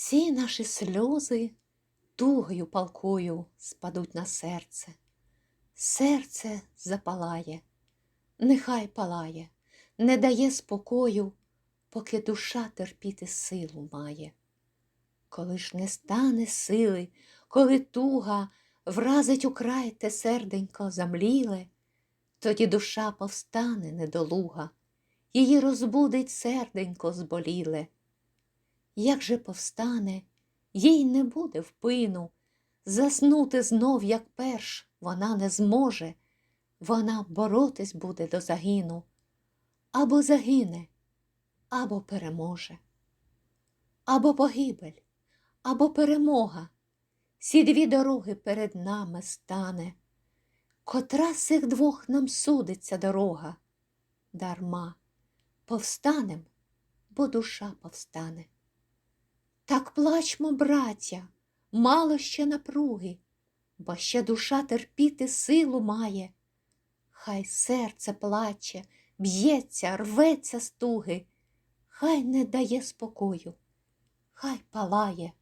Всі наші сльози тугою палкою спадуть на серце. Серце запалає, нехай палає, не дає спокою, поки душа терпіти силу має. Коли ж не стане сили, коли туга вразить у край те серденько замліле, тоді душа повстане недолуга, її розбудить серденько зболіле. Як же повстане, їй не буде впину, заснути знов, як перш, вона не зможе, вона боротись буде до загину, або загине, або переможе, або погибель, або перемога. Сі дві дороги перед нами стане. Котра з цих двох нам судиться дорога? Дарма повстанем, бо душа повстане. Так плачмо, браття, мало ще напруги, бо ще душа терпіти силу має. Хай серце плаче, б'ється, рветься стуги, хай не дає спокою, хай палає,